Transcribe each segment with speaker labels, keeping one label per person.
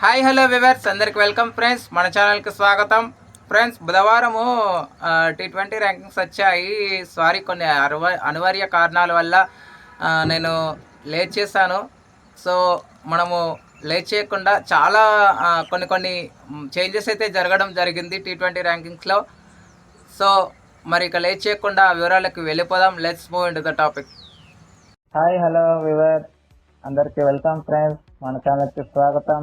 Speaker 1: Hi hello viewers అందరికి welcome friends మన ఛానల్కి స్వాగతం. ఫ్రెండ్స్ బుధవారము టీ ట్వంటీ ర్యాంకింగ్స్ వచ్చాయి. సారీ కొన్ని అరవ అనివార్య కారణాల వల్ల నేను లేట్ చేశాను. సో మనము లేట్ చేయకుండా చాలా కొన్ని కొన్ని చేంజెస్ అయితే జరగడం జరిగింది టీ ట్వంటీ ర్యాంకింగ్స్లో సో మరి ఇక లేట్ చేయకుండా ఆ వివరాలకు వెళ్ళిపోదాం. Let's move in the topic
Speaker 2: hi hello viewer అందరికీ వెల్కమ్ ఫ్రెండ్స్ మన ఛానల్కి స్వాగతం.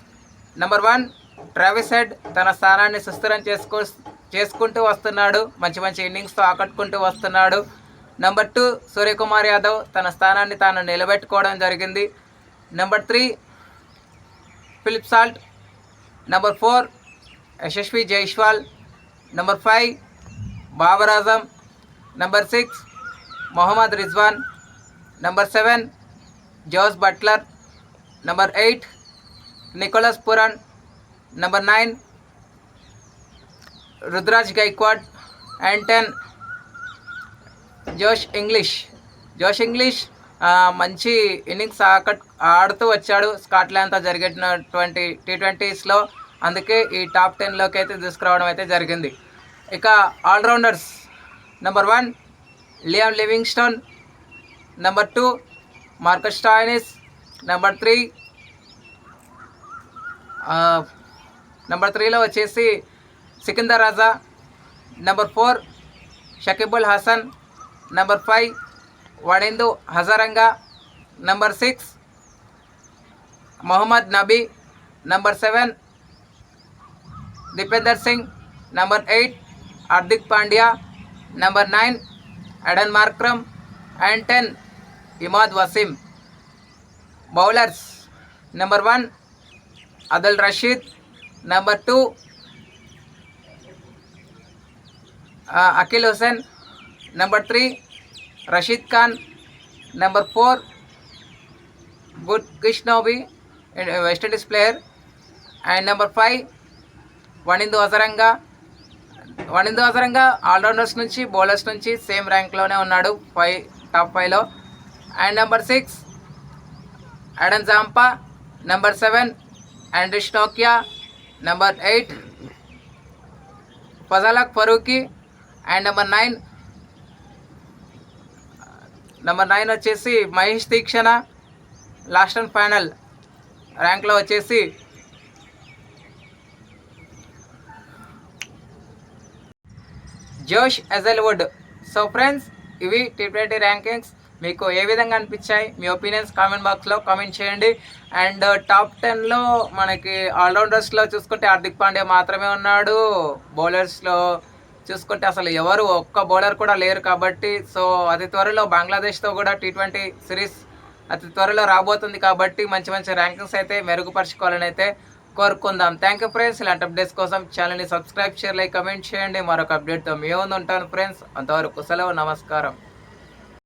Speaker 1: number one Travis Head తన స్థానాన్ని సుస్థిరం చేసుకో చేసుకుంటూ వస్తున్నాడు. మంచి మంచి ఇన్నింగ్స్తో ఆకట్టుకుంటూ వస్తున్నాడు. నెంబర్ టూ సూర్యకుమార్ యాదవ్ తన స్థానాన్ని తాను నిలబెట్టుకోవడం జరిగింది. Number three Phil Salt number four Yashasvi Jaiswal number five Babar Azam number six Mohammad Rizwan number seven Jos Buttler number eight Nicholas Pooran number nine Ruturaj Gaikwad and ten Josh Inglis Josh Inglis మంచి innings ఆకట్ ఆడుతూ వచ్చాడు. స్కాట్లాండ్తో జరిగినటువంటి tea ట్వంటీస్లో అందుకే ఈ top టెన్లోకి అయితే తీసుకురావడం అయితే జరిగింది. ఇక allrounders number one Liam Livingstone number two Marcus Stoinis number three number త్రీలో వచ్చేసి Sikandar Raza number four Shakibul Hasan number five Wanindu Hasaranga number six Mohammad Nabi number seven Dipendra Singh number eight Hardik Pandya number nine Aiden Markram and ten Imad Wasim. Bowlers number one Adil Rashid number two Akeal Hosein number three Rashid Khan number four Gudakesh West Indies player. And number five Wanindu Hasaranga Wanindu Hasaranga allrounders నుంచి bowlers నుంచి same ర్యాంక్లోనే ఉన్నాడు five top ఫైవ్లో. And number six Adam Zampa number seven and స్టోకియా number eight. Fazalhaq Farooqi. And number nine. Number nine వచ్చేసి Maheesh Theekshana. Last and final ర్యాంక్లో వచ్చేసి Josh Hazlewood so friends ఇవి T twenty rankings. మీకు ఏ విధంగా అనిపించాయి? మీ opinions comment బాక్స్లో comment చేయండి. అండ్ టాప్ టెన్లో మనకి ఆల్రౌండర్స్లో చూసుకుంటే హార్దిక్ పాండే మాత్రమే ఉన్నాడు. బౌలర్స్లో చూసుకుంటే అసలు ఎవరు ఒక్క బౌలర్ కూడా లేరు కాబట్టి సో అతి త్వరలో బంగ్లాదేశ్తో కూడా టీ ట్వంటీ సిరీస్ అతి త్వరలో రాబోతుంది కాబట్టి మంచి మంచి ర్యాంకింగ్స్ అయితే మెరుగుపరచుకోవాలని అయితే కోరుకుందాం. థ్యాంక్ యూ ఫ్రెండ్స్ ఇలాంటి అప్డేట్స్ కోసం ఛానల్ని సబ్స్క్రైబ్ చేయాలి కమెంట్ చేయండి. మరొక అప్డేట్తో మేము ఉంటాను ఫ్రెండ్స్ అంతవరకు సెలవు నమస్కారం.